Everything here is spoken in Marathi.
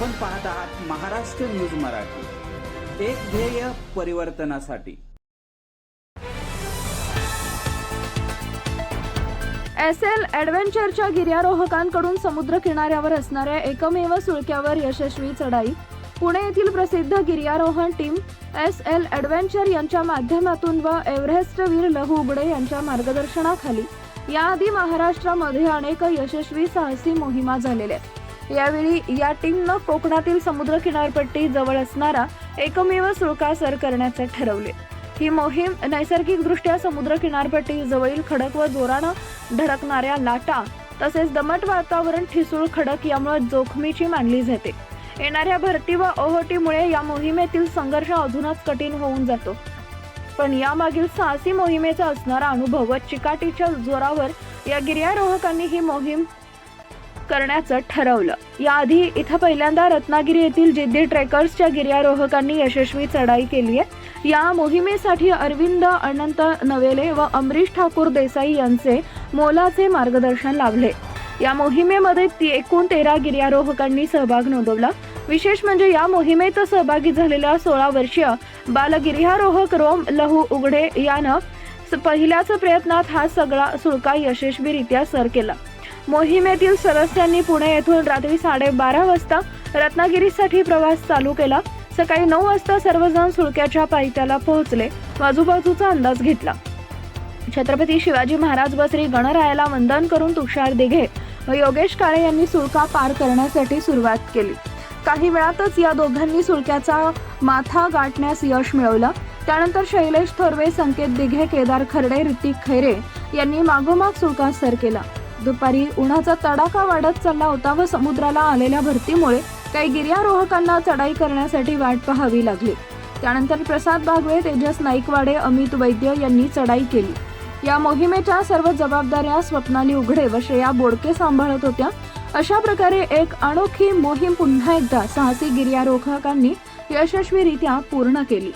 पाहत आहात महाराष्ट्र न्यूज मराठी. एक ध्येय परिवर्तनासाठी. एस एल ॲडव्हेंचरच्या गिर्यारोहकांकडून समुद्र किनाऱ्यावर असणाऱ्या एकमेव सुळक्यावर यशस्वी चढाई. पुणे येथील प्रसिद्ध गिर्यारोहण टीम एस एल ॲडव्हेंचर यांच्या माध्यमातून व एव्हरेस्टवीर लहू उगडे यांच्या मार्गदर्शनाखाली. याआधी महाराष्ट्रामध्ये अनेक यशस्वी साहसी मोहिमा झालेल्या आहेत. यावेळी या टीमनं कोकणातील समुद्र किनारपट्टी जवळ असणारा एकमेव सुळका सर करण्याचे ठरवले. ही मोहीम नैसर्गिकदृष्ट्या समुद्र किनारपट्टी जवळील खडक व जोरानं धडकणाऱ्या लाटा तसेच दमट वातावरण ठिसूळ खडक यामुळे जोखमीची मानली जाते. येणाऱ्या भरती व ओहोटीमुळे या मोहिमेतील संघर्ष अजूनच कठीण होऊन जातो. पण यामागील साहसी मोहिमेचा असणारा अनुभव व चिकाटीच्या जोरावर या गिर्यारोहकांनी ही मोहीम करण्याचं ठरवलं. याआधी इथं पहिल्यांदा रत्नागिरी येथील जिद्दी ट्रेकर्सच्या गिर्यारोहकांनी यशस्वी चढाई केली आहे या मोहिमेसाठी अरविंद अनंत नवेले व अमरीश ठाकूर देसाई यांचे मोलाचे मार्गदर्शन लाभले. या मोहिमेमध्ये ती एकूण तेरा गिर्यारोहकांनी सहभाग नोंदवला. विशेष म्हणजे या मोहिमेत सहभागी झालेल्या सोळा वर्षीय बालगिर्यारोहक रोम लहू उघडे यानं स- पहिल्याच प्रयत्नात हा सगळा सुळका यशस्वीरित्या सर केला. मोहिमेतील सदस्यांनी पुणे येथून रात्री साडेबारा वाजता रत्नागिरीसाठी प्रवास चालू केला. सकाळी नऊ वाजता सर्वजण सुळक्याच्या पायथ्याला पोहोचले. बाजूबाजूचा आजूबाजूचा अंदाज घेतला. छत्रपती शिवाजी महाराज व श्री गणरायाला वंदन करून तुषार दिघे व योगेश काळे यांनी सुळका पार करण्यासाठी सुरुवात केली. काही वेळातच या दोघांनी सुळक्याचा माथा गाठण्यास यश मिळवलं. त्यानंतर शैलेश थोरवे संकेत दिघे केदार खर्डे ऋतिक खैरे यांनी मागोमाग सुळका सर केला. दुपारी उन्हाचा तडाखा वाढत चालला होता व समुद्राला आलेल्या भरतीमुळे काही गिर्यारोहकांना चढाई करण्यासाठी वाट पाहावी लागली. त्यानंतर प्रसाद बागवे तेजस नाईकवाडे अमित वैद्य यांनी चढाई केली. या मोहिमेच्या सर्व जबाबदाऱ्या स्वप्नाली उघडे व श्रेया बोडके सांभाळत होत्या. अशा प्रकारे एक अनोखी मोहीम पुन्हा एकदा साहसी गिर्यारोहकांनी यशस्वीरित्या पूर्ण केली.